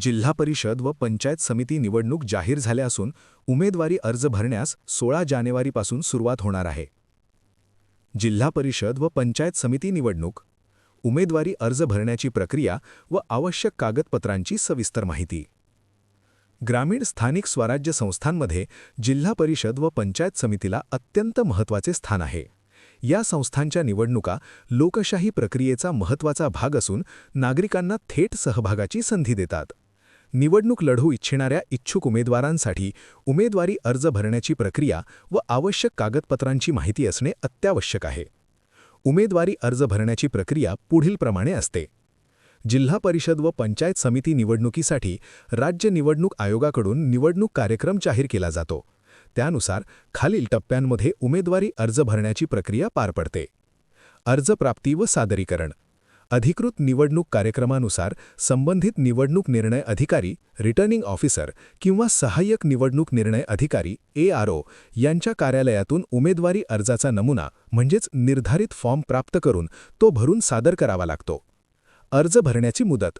जिल्हा परिषद व पंचायत समिती निवडणूक जाहीर झाल्या असून उमेदवारी अर्ज भरण्यास सोळा जानेवारीपासून सुरुवात होणार आहे. जिल्हा परिषद व पंचायत समिती निवडणूक. उमेदवारी अर्ज भरण्याची प्रक्रिया व आवश्यक कागदपत्रांची सविस्तर माहिती. ग्रामीण स्थानिक स्वराज्य संस्थांमध्ये जिल्हा परिषद व पंचायत समितीला अत्यंत महत्त्वाचे स्थान आहे. या संस्थांच्या निवडणुका लोकशाही प्रक्रियेचा महत्त्वाचा भाग असून नागरिकांना थेट सहभागाची संधी देतात. निवडणूक लढवू इच्छिणाऱ्या इच्छुक उमेदवारांसाठी उमेदवारी अर्ज भरण्याची प्रक्रिया व आवश्यक कागदपत्रांची माहिती असणे अत्यावश्यक आहे. उमेदवारी अर्ज भरण्याची प्रक्रिया पुढीलप्रमाणे असते. जिल्हा परिषद व पंचायत समिती निवडणुकीसाठी राज्य निवडणूक आयोगाकडून निवडणूक कार्यक्रम जाहीर केला जातो. त्यानुसार खालील टप्प्यांमध्ये उमेदवारी अर्ज भरण्याची प्रक्रिया पार पडते. अर्ज प्राप्ती व सादरीकरण. अधिकृत निवडणूक कार्यक्रमानुसार संबंधित निवडणूक निर्णय अधिकारी रिटर्निंग ऑफिसर किंवा सहाय्यक निवडणूक निर्णय अधिकारी एआरओ यांच्या कार्यालयातून उमेदवारी अर्जाचा नमुना म्हणजेच निर्धारित फॉर्म प्राप्त करून तो भरून सादर करावा लागतो. अर्ज भरण्याची मुदत.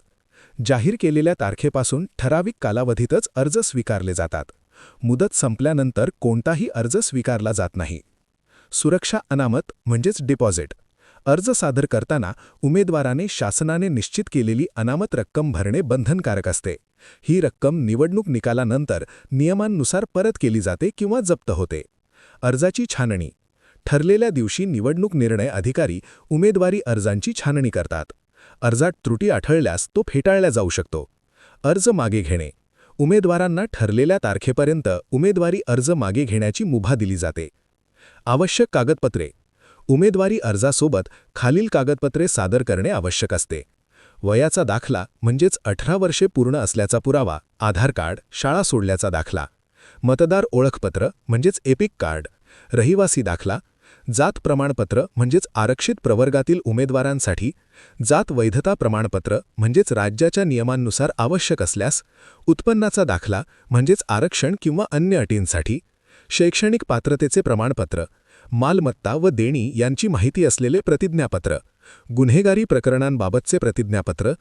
जाहीर केलेल्या तारखेपासून ठराविक कालावधीतच अर्ज स्वीकारले जातात. मुदत संपल्यानंतर कोणताही अर्ज स्वीकारला जात नाही. सुरक्षा अनामत म्हणजेच डिपॉझिट. अर्ज सादर करताना उमेदवाराने शासनाने निश्चित केलेली अनामत रक्कम भरणे बंधनकारक असते. ही रक्कम निवडणूक निकालानंतर नियमांनुसार परत केली जाते किंवा जप्त होते. अर्जाची छाननी. ठरलेल्या दिवशी निवडणूक निर्णय अधिकारी उमेदवारी अर्जांची छाननी करतात. अर्जात त्रुटी आढळल्यास तो फेटाळला जाऊ शकतो. अर्ज मागे घेणे. उमेदवारांना ठरलेल्या तारखेपर्यंत उमेदवारी अर्ज मागे घेण्याची मुभा दिली जाते. आवश्यक कागदपत्रे. उमेदवारी अर्जासोबत खालील कागदपत्रे सादर करणे आवश्यक असते. वयाचा दाखला म्हणजेच अठरा वर्षे पूर्ण असल्याचा पुरावा आधार कार्ड शाळा सोडल्याचा दाखला मतदार ओळखपत्र म्हणजेच एपिक कार्ड रहिवासी दाखला जात प्रमाणपत्र म्हणजेच आरक्षित प्रवर्गातील उमेदवारांसाठी जात वैधता प्रमाणपत्र म्हणजेच राज्याच्या नियमांनुसार आवश्यक असल्यास उत्पन्नाचा दाखला म्हणजेच आरक्षण किंवा अन्य अटींसाठी शैक्षणिक पात्रतेचे प्रमाणपत्र मालमत्ता व देणी यांची माहिती असलेले प्रतिज्ञापत्र गुन्हेगारी प्रकरणांबाबतचे प्रतिज्ञापत्र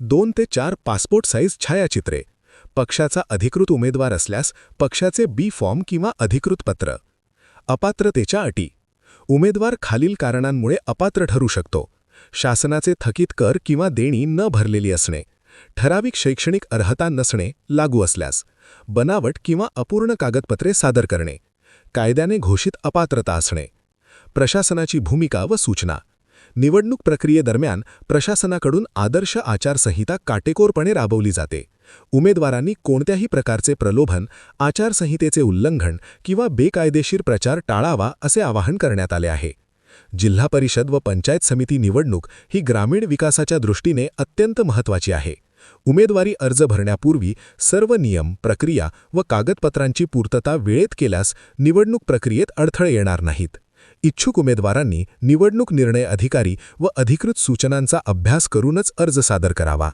दोन ते चार पासपोर्ट साईज छायाचित्रे पक्षाचा अधिकृत उमेदवार असल्यास पक्षाचे बी फॉर्म किंवा अधिकृत पत्र अपात्रतेच्या अटी उमेदवार खालील कारणांमुळे अपात्र ठरू शकतो शासनाचे थकीत कर किंवा देणी न भरलेली असणे ठराविक शैक्षणिक अर्हता नसणे लागू असल्यास बनावट किंवा अपूर्ण कागदपत्रे सादर करणे. कायद्याने घोषित अपात्रता असणे प्रशासनाची भूमिका व सूचना. निवडणूक प्रक्रियेदरम्यान प्रशासनाकडून आदर्श आचारसंहिता काटेकोरपणे राबवली जाते. उमेदवारांनी कोणत्याही प्रकारचे प्रलोभन आचारसंहितेचे उल्लंघन किंवा बेकायदेशीर प्रचार टाळावा असे आवाहन करण्यात आले आहे. जिल्हा परिषद व पंचायत समिती निवडणूक ही ग्रामीण विकासाच्या दृष्टीने अत्यंत महत्त्वाची आहे. उमेदवारी अर्ज भरण्यापूर्वी सर्व नियम प्रक्रिया व कागदपत्रांची पूर्तता वेळेत केल्यास निवडणूक प्रक्रियेत अडथळे येणार नाहीत. इच्छुक उमेदवारांनी निवडणूक निर्णय अधिकारी व अधिकृत सूचनांचा अभ्यास करूनच अर्ज सादर करावा.